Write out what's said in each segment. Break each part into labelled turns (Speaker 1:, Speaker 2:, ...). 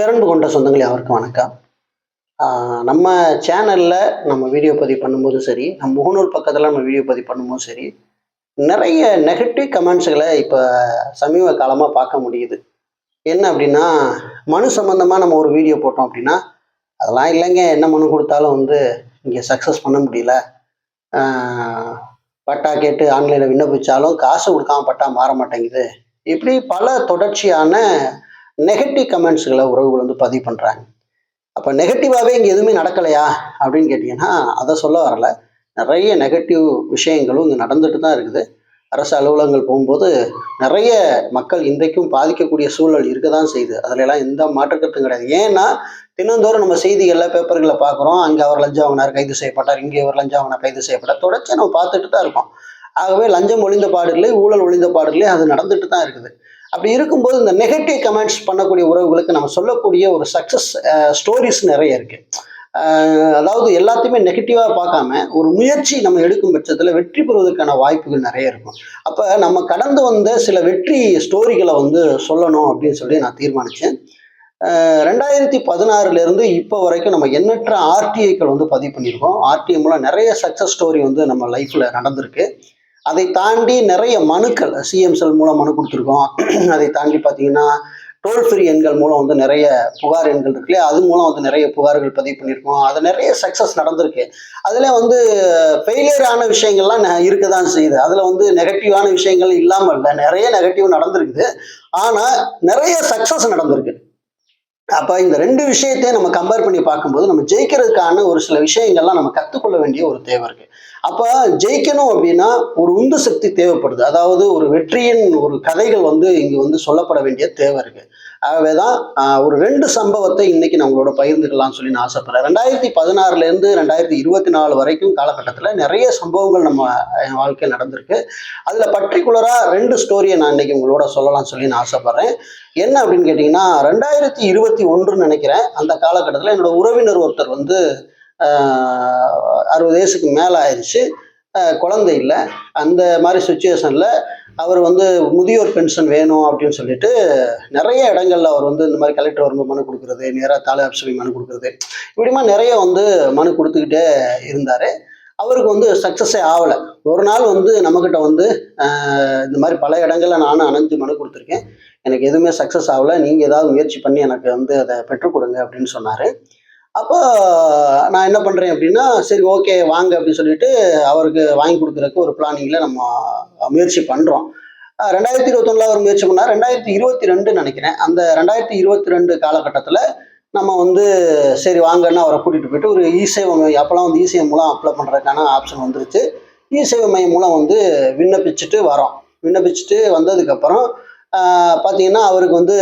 Speaker 1: பேரன்பு கொண்ட சொந்தங்கள் யாருக்கும் வணக்கம். நம்ம சேனலில் நம்ம வீடியோ பதிவு பண்ணும்போதும் சரி நம்ம முகநூல் பக்கத்தில் நம்ம வீடியோ பதிவு பண்ணும்போதும் சரி நிறைய நெகட்டிவ் கமெண்ட்ஸுகளை இப்போ சமீப காலமாக பார்க்க முடியுது. என்ன அப்படின்னா மனு சம்மந்தமாக நம்ம ஒரு வீடியோ போட்டோம் அப்படின்னா அதெல்லாம் இல்லைங்க. என்ன மனு கொடுத்தாலும் வந்து இங்கே சக்ஸஸ் பண்ண முடியல. பட்டா கேட்டு ஆன்லைனில் விண்ணப்பிச்சாலும் காசு கொடுக்காம பட்டா மாற மாட்டேங்குது. இப்படி பல தொடர்ச்சியான நெகட்டிவ் கமெண்ட்ஸ்களை உறவுகள் வந்து பதிவு பண்ணுறாங்க அப்போ நெகட்டிவாகவே இங்கே எதுவுமே நடக்கலையா? அப்படின்னு கேட்டிங்கன்னா அதை சொல்ல வரல. நிறைய நெகட்டிவ் விஷயங்களும் இங்கே நடந்துட்டு தான் இருக்குது. அரசு அலுவலகங்கள் போகும்போது நிறைய மக்கள் இன்றைக்கும் பாதிக்கக்கூடிய சூழல் இருக்க தான் செய்யுது. அதுலலாம் எந்த மாற்றுக்கருத்தும் கிடையாது. ஏன்னா தினந்தோறும் நம்ம செய்திகளில் பேப்பர்களில் பார்க்குறோம் அங்கே அவர் லஞ்சம் வாங்கினார் கைது செய்யப்பட்டார். இங்கே அவர் லஞ்சம் வாங்கினார் கைது செய்யப்பட்டார். தொடர்ச்சி நம்ம பார்த்துட்டு தான் இருக்கோம். ஆகவே லஞ்சம் ஒளிந்த பாடுகளே ஊழல் ஒளிந்த பாடுகளே அது நடந்துட்டு தான் இருக்குது. அப்படி இருக்கும்போது இந்த நெகட்டிவ் கமெண்ட்ஸ் பண்ணக்கூடிய உறவுகளுக்கு நம்ம சொல்லக்கூடிய ஒரு சக்ஸஸ் ஸ்டோரிஸ் நிறைய இருக்கு. அதாவது எல்லாத்தையுமே நெகட்டிவாக பார்க்காம ஒரு முயற்சி நம்ம எடுக்கும் பட்சத்தில் வெற்றி பெறுவதற்கான வாய்ப்புகள் நிறைய இருக்கும். அப்போ நம்ம கடந்து வந்த சில வெற்றி ஸ்டோரிகளை வந்து சொல்லணும் அப்படின்னு சொல்லி நான் தீர்மானித்தேன் ரெண்டாயிரத்தி பதினாறுலேருந்து இப்போ வரைக்கும் நம்ம எண்ணற்ற ஆர்டிஐக்கள் வந்து பதிவு பண்ணியிருக்கோம். ஆர்டிஐ மூலம் நிறைய சக்ஸஸ் ஸ்டோரி வந்து நம்ம லைஃப்பில் நடந்திருக்கு. அதை தாண்டி நிறைய மனுக்கள் சிஎம்சல் மூலம் மனு கொடுத்துருக்கோம். அதை தாண்டி பார்த்தீங்கன்னா டோல் ஃப்ரீ எண்கள் மூலம் வந்து நிறைய புகார் எண்கள் இருக்கு இல்லையா? அது மூலம் வந்து நிறைய புகார்கள் பதிவு பண்ணியிருக்கோம். அது நிறைய சக்ஸஸ் நடந்திருக்கு. அதில் வந்து ஃபெயிலியர் ஆன விஷயங்கள்லாம் இருக்க தான் செய்யுது. அதில் வந்து நெகட்டிவான விஷயங்கள் இல்லாமல் இல்லை. நிறைய நெகட்டிவ் நடந்திருக்குது. ஆனால் நிறைய சக்ஸஸ் நடந்திருக்கு. அப்போ இந்த ரெண்டு விஷயத்தையும் நம்ம கம்பேர் பண்ணி பார்க்கும்போது நம்ம ஜெயிக்கிறதுக்கான ஒரு சில விஷயங்கள்லாம் நம்ம கற்றுக்கொள்ள வேண்டிய ஒரு தேவை இருக்குது அப்போ ஜெயிக்கணும் அப்படின்னா ஒரு உந்து சக்தி தேவைப்படுது. அதாவது ஒரு வெற்றியின் ஒரு கதைகள் வந்து இங்கே வந்து சொல்லப்பட வேண்டிய தேவை இருக்கு. ஆகவே தான் ஒரு ரெண்டு சம்பவத்தை இன்னைக்கு நான் உங்களோட பகிர்ந்துக்கலாம்னு சொல்லி நான் ஆசைப்படுறேன். ரெண்டாயிரத்தி பதினாறுலேருந்து ரெண்டாயிரத்தி இருபத்தி நாலு வரைக்கும் காலகட்டத்தில் நிறைய சம்பவங்கள் நம்ம என் வாழ்க்கையில் நடந்திருக்கு. அதில் பர்டிகுலராக ரெண்டு ஸ்டோரியை நான் இன்னைக்கு உங்களோட சொல்லலாம்னு சொல்லி நான் ஆசைப்படுறேன். என்ன அப்படின்னு கேட்டிங்கன்னா ரெண்டாயிரத்தி இருபத்தி ஒன்றுன்னு நினைக்கிறேன். அந்த காலகட்டத்தில் என்னோட உறவினர் ஒருத்தர் வந்து அறுபது வயசுக்கு மேலே ஆயிடுச்சு குழந்தை இல்லை. அந்த மாதிரி சுச்சுவேஷனில் அவர் வந்து முதியோர் பென்ஷன் வேணும் அப்படின்னு சொல்லிட்டு நிறைய இடங்கள்ல அவர் வந்து இந்த மாதிரி கலெக்டர் வரும்போது மனு கொடுக்குறது நேராக தாலுகா ஆஃபீஸில் மனு கொடுக்குறது. இப்படிமா நிறைய வந்து மனு கொடுத்துக்கிட்டே இருந்தார். அவருக்கு வந்து சக்ஸஸே ஆகலை. ஒரு நாள் வந்து நம்மக்கிட்ட வந்து இந்த மாதிரி பல இடங்களில் நானும் அனைத்து மனு கொடுத்துருக்கேன். எனக்கு எதுவுமே சக்ஸஸ் ஆகலை. நீங்கள் ஏதாவது முயற்சி பண்ணி எனக்கு வந்து அதை பெற்றுக் கொடுங்க அப்படின்னு சொன்னார். அப்போ நான் என்ன பண்ணுறேன் அப்படின்னா சரி ஓகே வாங்க அப்படின்னு சொல்லிட்டு அவருக்கு வாங்கி கொடுக்குறதுக்கு ஒரு பிளானிங்கில் நம்ம முயற்சி பண்ணுறோம் ரெண்டாயிரத்தி இருபத்தொன்னில் அவர் முயற்சி பண்ணார். ரெண்டாயிரத்தி இருபத்தி ரெண்டு நினைக்கிறேன். அந்த ரெண்டாயிரத்தி இருபத்தி ரெண்டு காலகட்டத்தில் நம்ம வந்து சரி வாங்கன்னு அவரை கூட்டிகிட்டு போயிட்டு ஒரு இசேவை மையம் அப்போலாம் வந்து இசேவை மூலம் அப்ளை பண்ணுறதுக்கான ஆப்ஷன் வந்துருச்சு. இ சேவை மையம் மூலம் வந்து விண்ணப்பிச்சுட்டு வரோம். விண்ணப்பிச்சுட்டு வந்ததுக்கப்புறம் பார்த்தீங்கன்னா அவருக்கு வந்து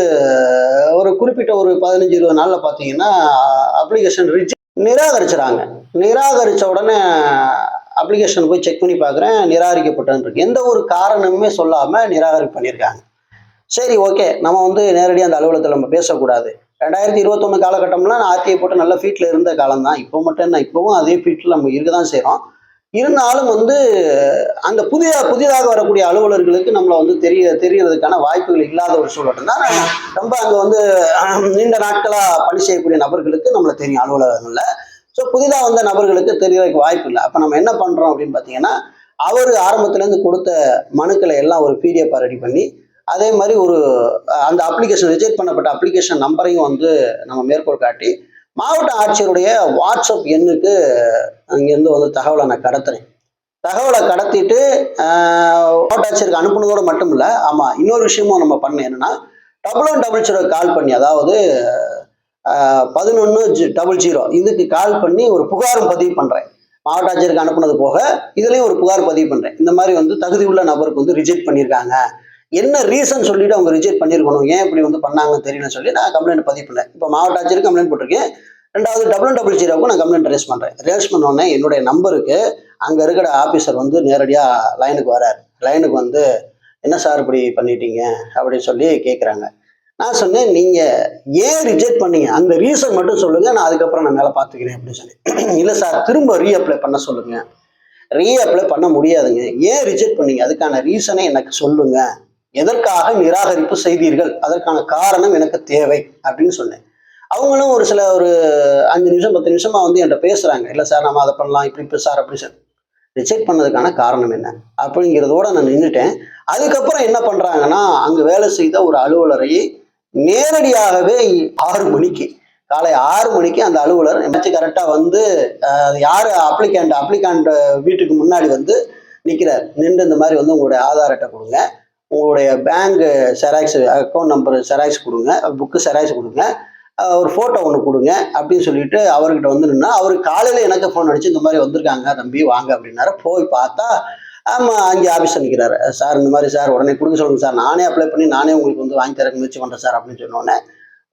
Speaker 1: ஒரு குறிப்பிட்ட ஒரு பதினஞ்சு இருபது நாளில் பார்த்தீங்கன்னா அப்ளிகேஷன் ரிஜெக்ட் நிராகரிச்சுறாங்க. நிராகரித்த உடனே அப்ளிகேஷன் போய் செக் பண்ணி பார்க்குறேன் நிராகரிக்கப்பட்டிருக்கு எந்த ஒரு காரணமுமே சொல்லாமல் நிராகரி பண்ணியிருக்காங்க சரி ஓகே. நம்ம வந்து நேரடியாக அந்த அலுவலகத்தில் நம்ம பேசக்கூடாது. ரெண்டாயிரத்தி இருபத்தொன்று காலகட்டம்லாம் நான் ஆர்டிஐ போட்டு நல்ல ஃபீட்டில் இருந்த காலம் தான் இப்போ மட்டும் என்ன இப்போவும் அதே ஃபீட்டில் நம்ம இருக்க தான் செய்கிறோம் இருந்தாலும் வந்து அந்த புதிய புதிதாக வரக்கூடிய அலுவலர்களுக்கு நம்மளை வந்து தெரிய தெரியறதுக்கான வாய்ப்புகள் இல்லாத ஒரு சூழல் தான் ரொம்ப அங்கே வந்து நீண்ட நாட்களாக பணி செய்யக்கூடிய நபர்களுக்கு நம்மளை தெரியும் அலுவலகங்களில். ஸோ புதிதாக வந்த நபர்களுக்கு தெரியறதுக்கு வாய்ப்பு இல்லை. அப்போ நம்ம என்ன பண்ணுறோம் அப்படின்னு பார்த்தீங்கன்னா அவர் ஆரம்பத்துலேருந்து கொடுத்த மனுக்களை எல்லாம் ஒரு பிடிஎஃபாக ரெடி பண்ணி அதே மாதிரி ஒரு அந்த அப்ளிகேஷன் ரிஜெக்ட் பண்ணப்பட்ட அப்ளிகேஷன் நம்பரையும் வந்து நம்ம மேற்கோள் காட்டி மாவட்ட ஆட்சியருடைய வாட்ஸ்அப் எண்ணுக்கு அங்கேருந்து வந்து தகவலை நான் கடத்துறேன். தகவலை கடத்திட்டு மாவட்ட ஆட்சியருக்கு அனுப்புனதோடு மட்டும் இல்லை ஆமாம் இன்னொரு விஷயமும் நம்ம பண்ண என்னன்னா double one double zero call பண்ணி அதாவது பதினொன்று டபுள் ஜீரோ இதுக்கு கால் பண்ணி ஒரு புகாரும் பதிவு பண்ணுறேன் மாவட்ட ஆட்சியருக்கு அனுப்புனது போக இதுலேயும் ஒரு புகார் பதிவு பண்ணுறேன் இந்த மாதிரி வந்து தகுதி உள்ள நபருக்கு வந்து ரிஜெக்ட் பண்ணியிருக்காங்க. என்ன ரீசன் சொல்லிட்டு அவங்க ரிஜெக்ட் பண்ணியிருக்கணும் ஏன் இப்படி வந்து பண்ணாங்கன்னு தெரியலன்னு சொல்லி நான் கம்ப்ளைண்ட் பதிவு பண்ணேன். இப்போ மாவட்ட ஆட்சியருக்கு கம்ப்ளைண்ட் போட்டிருக்கேன். ரெண்டாவது டபுள் டபுள் ஜீரோவுக்கு நான் கம்ப்ளைண்ட் ரேஸ் பண்ணுறேன் ரேஸ் பண்ணோடனே என்னுடைய நம்பருக்கு அங்கே இருக்கிற ஆஃபீஸர் வந்து நேரடியாக லைனுக்கு வரார். லைனுக்கு வந்து என்ன சார் இப்படி பண்ணிட்டீங்க? அப்படின்னு சொல்லி கேட்குறாங்க நான் சொன்னேன் நீங்கள் ஏன் ரிஜெக்ட் பண்ணீங்க? அந்த ரீசன் மட்டும் சொல்லுங்கள் நான் அதுக்கப்புறம் நான் மேலே பார்த்துக்கிறேன் அப்படின்னு சொல்லி. இல்லை சார் திரும்ப ரீஅப்ளை பண்ண சொல்லுங்கள் ரீஅப்ளை பண்ண முடியாதுங்க. ஏன் ரிஜெக்ட் பண்ணீங்க? அதுக்கான ரீசனை எனக்கு சொல்லுங்கள் எதற்காக நிராகரிப்பு செய்தீர்கள்? அதற்கான காரணம் எனக்கு தேவை அப்படின்னு சொன்னேன். அவங்களும் ஒரு சில ஒரு அஞ்சு நிமிஷம் பத்து நிமிஷமா வந்து என்கிட்ட பேசுறாங்க. இல்லை சார் நம்ம அதை பண்ணலாம் இப்படி இப்போ சார் அப்படி சார் ரிஜெக்ட் பண்ணதுக்கான காரணம் என்ன? அப்படிங்கிறதோட நான் நின்றுட்டேன் அதுக்கப்புறம் என்ன பண்றாங்கன்னா அங்கு வேலை செய்த ஒரு அலுவலரை நேரடியாகவே ஆறு மணிக்கு காலை ஆறு மணிக்கு அந்த அலுவலர் என்னாச்சு? கரெக்டாக வந்து யார்? அப்ளிகேண்ட் அப்ளிகண்ட் வீட்டுக்கு முன்னாடி வந்து நிற்கிறார் நின்று இந்த மாதிரி வந்து உங்களுடைய ஆதார் அட்டை கொடுங்க. உங்களுடைய bank xerox account number xerox கொடுங்க புக்கு செராக்ஸ் கொடுங்க. ஒரு ஃபோட்டோ ஒன்று கொடுங்க அப்படின்னு சொல்லிட்டு அவர்கிட்ட வந்து நின்னா அவர் காலையில் எனக்கு ஃபோன் அடிச்சு இந்த மாதிரி வந்திருக்காங்க தம்பி வாங்க அப்படின்னாரு. போய் பார்த்தா ஆமாம் அங்கே ஆஃபீஸ் நிற்கிறாரு சார் இந்த மாதிரி சார் உடனே கொடுக்க சொல்லுங்கள் சார். நானே அப்ளை பண்ணி நானே உங்களுக்கு வந்து வாங்கி தரக்கு முயற்சி பண்ணுறேன் சார் அப்படின்னு சொன்னோன்னே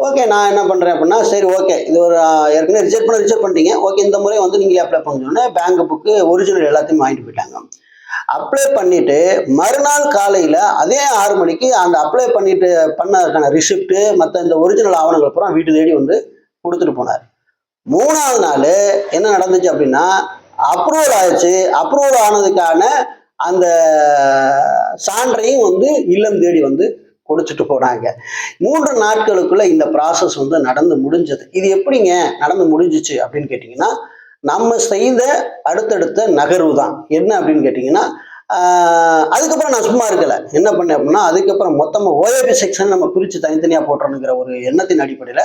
Speaker 1: ஓகே நான் என்ன பண்ணுறேன் அப்படின்னா சரி ஓகே. இது ஒரு ஏற்கனவே ரிஜெக்ட் பண்ண ரிஜெக்ட் பண்ணிட்டீங்க. ஓகே இந்த முறை வந்து நீங்களே அப்ளை பண்ணோன்னே பேங்க் புக்கு ஒரிஜினல் எல்லாத்தையும் வாங்கிட்டு போயிட்டாங்க. அப்ளை பண்ணிட்டு மறுநாள் காலையில் அதே ஆறு மணிக்கு அந்த அப்ளை பண்ணிட்டு பண்ணதுக்கான ரிசிப்ட்டு மற்ற இந்த ஒரிஜினல் ஆவணங்கள் அப்புறம் வீட்டு தேடி வந்து கொடுத்துட்டு போனார். மூணாவது நாள் என்ன நடந்துச்சு அப்படின்னா அப்ரூவல் ஆயிடுச்சு. அப்ரூவல் ஆனதுக்கான அந்த சான்றையும் வந்து இல்லம் தேடி வந்து கொடுத்துட்டு போனாங்க. மூன்று நாட்களுக்குள்ள இந்த ப்ராசஸ் வந்து நடந்து முடிஞ்சது. இது எப்படிங்க நடந்து முடிஞ்சிச்சு அப்படின்னு கேட்டிங்கன்னா நம்ம செய்த அடுத்தடுத்த நகர்வு தான் என்ன அப்படின்னு கேட்டிங்கன்னா அதுக்கப்புறம் நான் சும்மா இருக்கலை. என்ன பண்ணேன் அப்படின்னா அதுக்கப்புறம் மொத்தமாக ஓஏபி செக்ஷன் நம்ம பிரித்து தனித்தனியாக போட்டுறணுங்கிற ஒரு எண்ணத்தின் அடிப்படையில்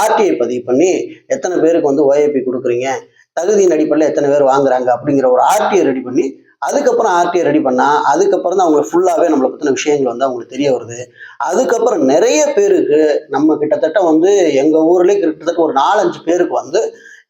Speaker 1: ஆர்டிஐ பதிவு பண்ணி எத்தனை பேருக்கு வந்து ஓஏபி கொடுக்குறீங்க தகுதியின் அடிப்படையில் எத்தனை பேர் வாங்குறாங்க அப்படிங்கிற ஒரு ஆர்டிஐ ரெடி பண்ணி அதுக்கப்புறம் ஆர்டிஐ ரெடி பண்ணால் அதுக்கப்புறம் தான் அவங்களுக்கு ஃபுல்லாகவே நம்மளை பற்றின விஷயங்கள் வந்து அவங்களுக்கு தெரிய வருது. அதுக்கப்புறம் நிறைய பேருக்கு நம்ம கிட்டத்தட்ட வந்து எங்கள் ஊர்லேயே கிட்டத்தட்ட ஒரு நாலஞ்சு பேருக்கு வந்து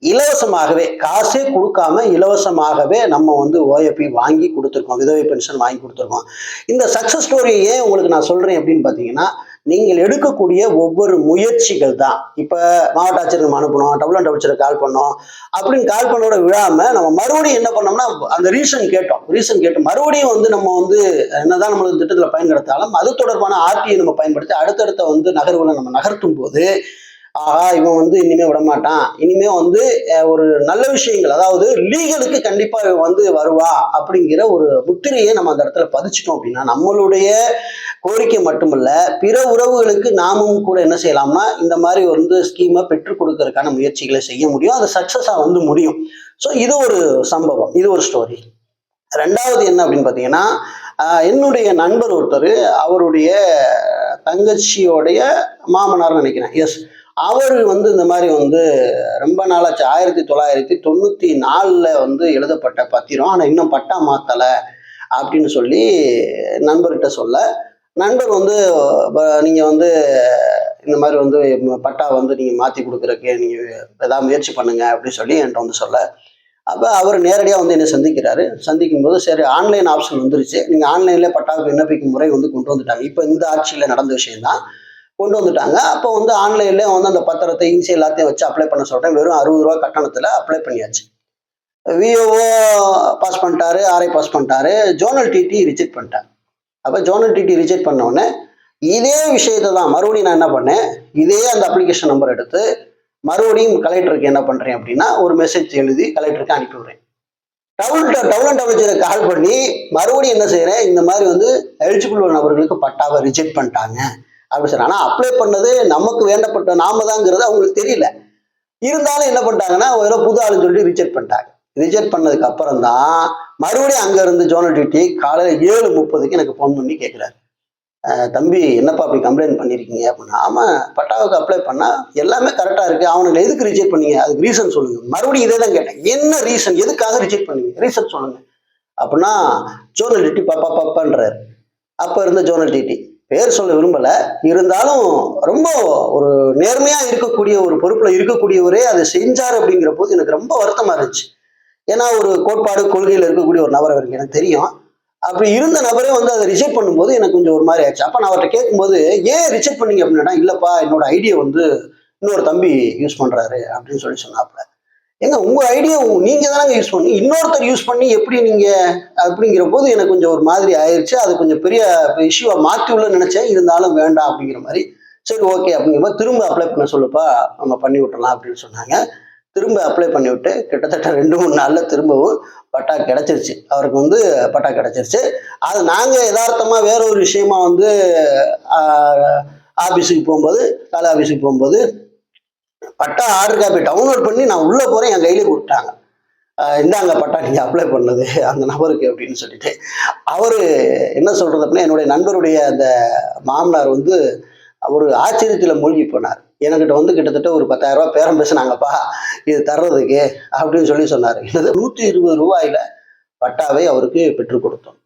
Speaker 1: இலவசமாகவே காசே கொடுக்காம இலவசமாகவே நம்ம வந்து ஓஎப்பி வாங்கி கொடுத்துருக்கோம். விதவை பென்ஷன் வாங்கி கொடுத்துருக்கோம். இந்த சக்ஸஸ் ஸ்டோரியை ஏன் உங்களுக்கு நான் சொல்கிறேன் அப்படின்னு பார்த்தீங்கன்னா நீங்கள் எடுக்கக்கூடிய ஒவ்வொரு முயற்சிகள் தான். இப்போ மாவட்ட ஆட்சியர் நம்ம அனுப்பணும் டபுள் அண்ட் டபுள் கால் பண்ணோம் அப்படின்னு கால் பண்ணோட விழாம நம்ம மறுபடியும் என்ன பண்ணோம்னா அந்த ரீசன் கேட்டோம். ரீசன் கேட்டு மறுபடியும் வந்து நம்ம வந்து என்னதான் நம்மளுக்கு திட்டத்தில் பயன்படுத்தாலும் அது தொடர்பான ஆர்டியை நம்ம பயன்படுத்தி அடுத்தடுத்த வந்து நகர்வுகளை நம்ம நகர்த்தும் போது ஆஹா இவன் வந்து இனிமே விடமாட்டான். இனிமே வந்து ஒரு நல்ல விஷயங்கள் அதாவது லீகலுக்கு கண்டிப்பா இவன் வந்து வருவா அப்படிங்கிற ஒரு முத்திரையை நம்ம அந்த இடத்துல பதிச்சிட்டோம் அப்படின்னா நம்மளுடைய கோரிக்கை மட்டுமல்ல பிற உறவுகளுக்கு நாமும் கூட என்ன செய்யலாம்னா இந்த மாதிரி வந்து ஸ்கீமை பெற்றுக் கொடுக்கறதுக்கான முயற்சிகளை செய்ய முடியும். அது சக்ஸஸாக வந்து முடியும். ஸோ இது ஒரு சம்பவம் இது ஒரு ஸ்டோரி ரெண்டாவது என்ன அப்படின்னு பார்த்தீங்கன்னா என்னுடைய நண்பர் ஒருத்தர் அவருடைய தங்கச்சியோடைய மாமனார் நினைக்கிறேன். எஸ் அவர் வந்து இந்த மாதிரி வந்து ரொம்ப நாளாச்சு. ஆயிரத்தி தொள்ளாயிரத்தி தொண்ணூற்றி நாலில் வந்து எழுதப்பட்ட பத்திரம். ஆனால் இன்னும் பட்டா மாற்றலை அப்படின்னு சொல்லி நண்பர்கிட்ட சொல்ல. நண்பர் வந்து நீங்கள் வந்து இந்த மாதிரி வந்து பட்டா வந்து நீங்கள் மாற்றி கொடுக்குறக்கு நீங்கள் ஏதாவது முயற்சி பண்ணுங்க அப்படின்னு சொல்லி என்கிட்ட வந்து சொல்ல. அப்போ அவர் நேரடியாக வந்து என்னை சந்திக்கிறாரு. சந்திக்கும் போது சரி ஆன்லைன் ஆப்ஷன் வந்துருச்சு. நீங்கள் ஆன்லைனில் பட்டாவுக்கு விண்ணப்பிக்கும் முறை வந்து கொண்டு வந்துட்டாங்க. இப்போ இந்த ஆட்சியில் நடந்த விஷயம்தான். கொண்டு வந்துட்டாங்க. அப்போ வந்து ஆன்லைன்லேயே வந்து அந்த பத்திரத்தை ஈஸி எல்லாத்தையும் வச்சு அப்ளை பண்ண சொல்கிறேன் வெறும் அறுபது ரூபா கட்டணத்தில் அப்ளை பண்ணியாச்சு. விஓஓ பாஸ் பண்ணிட்டாரு ஆர்ஐ பாஸ் பண்ணிட்டாரு. ஜோனல் டிடி ரிஜெக்ட் பண்ணிட்டேன். அப்போ ஜோனல் டிடி ரிஜெக்ட் பண்ண உடனே இதே விஷயத்தை தான் மறுபடியும் நான் என்ன பண்ணேன்? இதே அந்த அப்ளிகேஷன் நம்பர் எடுத்து மறுபடியும் கலெக்டருக்கு என்ன பண்ணுறேன் அப்படின்னா ஒரு மெசேஜ் எழுதி கலெக்டருக்கு அனுப்பிவிடுறேன் down down down and double call பண்ணி மறுபடியும் என்ன செய்கிறேன் இந்த மாதிரி வந்து எலிஜிபிள் நபர்களுக்கு பட்டாவை ரிஜெக்ட் பண்ணிட்டாங்க. அப்படி சொல்ல ஆனால் அப்ளை பண்ணது நமக்கு வேண்டப்பட்ட நாம தாங்கிறது அவங்களுக்கு தெரியல இருந்தாலும் என்ன பண்ணிட்டாங்கன்னா ஏதோ புது ஆளுன்னு சொல்லி ரிஜெக்ட் பண்ணிட்டாங்க ரிஜெக்ட் பண்ணதுக்கு அப்புறம் தான் மறுபடியும் அங்க இருந்து ஜோனல் டிடி காலையில் ஏழு முப்பதுக்கு எனக்கு ஃபோன் பண்ணி கேட்குறாரு தம்பி என்னப்பா அப்படி கம்ப்ளைண்ட் பண்ணியிருக்கீங்க அப்படின்னா ஆமாம் பட்டாவுக்கு அப்ளை பண்ணால் எல்லாமே கரெக்டாக இருக்குது அவனுக்கு எதுக்கு ரிஜெக்ட் பண்ணீங்க அதுக்கு ரீசன் சொல்லுங்கள் மறுபடியும் இதே தான் கேட்டேன் என்ன ரீசன் எதுக்காக ரிஜெக்ட் பண்ணீங்க ரீசன் சொல்லுங்கள் அப்படின்னா ஜோனல் டிடி பாப்பா பாப்பான்றாரு அப்போ இருந்த ஜோனல் டிடி பேர் சொல்ல விரும்பலை. இருந்தாலும் ரொம்ப ஒரு நேர்மையாக இருக்கக்கூடிய ஒரு பொறுப்பில் இருக்கக்கூடியவரே அதை செஞ்சார் அப்படிங்கிற போது எனக்கு ரொம்ப வருத்தமாக இருந்துச்சு. ஏன்னா ஒரு கோட்பாடு கொள்கையில் இருக்கக்கூடிய ஒரு நபர் அவருக்கு எனக்கு தெரியும். அப்படி இருந்த நபரே வந்து அதை ரிஜெக்ட் பண்ணும்போது எனக்கு கொஞ்சம் ஒரு மாதிரி ஆச்சு. அப்போ நான் அவர்கிட்ட கேட்கும்போது ஏன் ரிஜெக்ட் பண்ணீங்க? அப்படின்னா இல்லைப்பா என்னோட ஐடியா வந்து இன்னொரு தம்பி யூஸ் பண்ணுறாரு அப்படின்னு சொல்லி சொன்னாப்புல. ஏங்க உங்கள் ஐடியா நீங்க தானங்க யூஸ் பண்ணி இன்னொருத்தர் யூஸ் பண்ணி எப்படி நீங்கள் அப்படிங்கிற போது எனக்கு கொஞ்சம் ஒரு மாதிரி ஆயிடுச்சு அது கொஞ்சம் பெரிய இஷ்யூவா மாற்றி உள்ள நினச்சேன். இருந்தாலும் வேண்டாம் அப்படிங்கிற மாதிரி. சரி ஓகே அப்படிங்கும்போது திரும்ப அப்ளை பண்ண சொல்லுப்பா நம்ம பண்ணி விட்டலாம் அப்படின்னு சொன்னாங்க. திரும்ப அப்ளை பண்ணி விட்டு கிட்டத்தட்ட ரெண்டு மூணு நாளில் திரும்பவும் பட்டா கிடச்சிருச்சு. அவருக்கு வந்து பட்டா கிடச்சிருச்சு. அது நாங்கள் யதார்த்தமாக வேற ஒரு விஷயமா வந்து ஆஃபீஸுக்கு போகும்போது காலை ஆஃபீஸுக்கு போகும்போது பட்டா ஆர்டர் காப்பி டவுன்லோட் பண்ணி நான் உள்ளே போகிறேன் என் கையிலே கொடுத்தாங்க இந்தாங்க பட்டா நீங்கள் அப்ளை பண்ணது அந்த நபருக்கு அப்படின்னு சொல்லிட்டு. அவர் என்ன சொல்கிறது அப்படின்னா என்னுடைய நண்பருடைய அந்த மாமனார் வந்து அவர் ஆச்சரியத்தில் மூழ்கி போனார். என்கிட்ட வந்து கிட்டத்தட்ட ஒரு பத்தாயிரம் ரூபா பேரம் பேசுனாங்கப்பா இது தர்றதுக்கு அப்படின்னு சொல்லி சொன்னார். என்னது நூற்றி இருபது ரூபாயில் பட்டாவை அவருக்கு பெற்றுக் கொடுத்தோம்.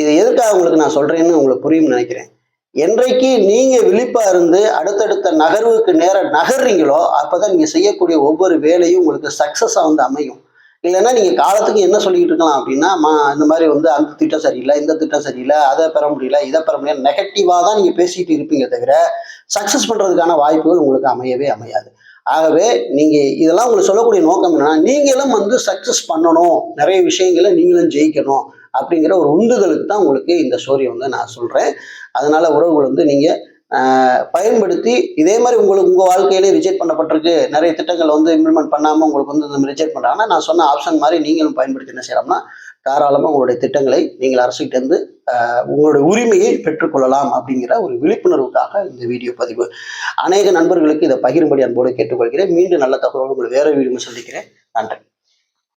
Speaker 1: இது எதுக்காக உங்களுக்கு நான் சொல்கிறேன்னு உங்களுக்கு புரியும்னு நினைக்கிறேன். என்றைக்கு நீங்கள் விழிப்பா இருந்து அடுத்தடுத்த நகர்வுக்கு நேர நகர்றீங்களோ அப்பதான் நீங்க செய்யக்கூடிய ஒவ்வொரு வேலையும் உங்களுக்கு சக்ஸஸாக வந்து அமையும். இல்லைன்னா நீங்க காலத்துக்கு என்ன சொல்லிக்கிட்டு இருக்கலாம் அப்படின்னா மா இந்த மாதிரி வந்து அந்த திட்டம் சரியில்லை இந்த திட்டம் சரியில்லை அதை பெற முடியல இதை பெற முடியல நெகட்டிவாக தான் நீங்க பேசிட்டு இருப்பீங்க தவிர சக்ஸஸ் பண்றதுக்கான வாய்ப்புகள் உங்களுக்கு அமையவே அமையாது. ஆகவே நீங்க இதெல்லாம் உங்களுக்கு சொல்லக்கூடிய நோக்கம் என்னன்னா நீங்களும் வந்து சக்ஸஸ் பண்ணணும். நிறைய விஷயங்களை நீங்களும் ஜெயிக்கணும். அப்படிங்கிற ஒரு உந்துதலுக்கு தான் உங்களுக்கு இந்த ஸ்டோரியை வந்து நான் சொல்றேன். அதனால உறவுகள் வந்து நீங்க பயன்படுத்தி இதே மாதிரி உங்களுக்கு உங்க வாழ்க்கையிலே ரிஜெக்ட் பண்ணப்பட்டிருக்கு. நிறைய திட்டங்கள் வந்து இம்ப்ளிமெண்ட் பண்ணாம உங்களுக்கு வந்து இந்த ரிஜெக்ட் பண்றாங்கன்னா நான் சொன்ன ஆப்ஷன் மாதிரி நீங்களும் பயன்படுத்தி என்ன செய்யலாம்னா தாராளமாக உங்களுடைய திட்டங்களை நீங்கள் அரசுகிட்ட இருந்து உங்களுடைய உரிமையை பெற்றுக்கொள்ளலாம் அப்படிங்கிற ஒரு விழிப்புணர்வுக்காக இந்த வீடியோ பதிவு. அநேக நண்பர்களுக்கு இதை பகிரும்படி அன்போடு கேட்டுக்கொள்கிறேன். மீண்டும் நல்ல தகவலோடு உங்களை வேற வீடியோ சந்திக்கிறேன். நன்றி.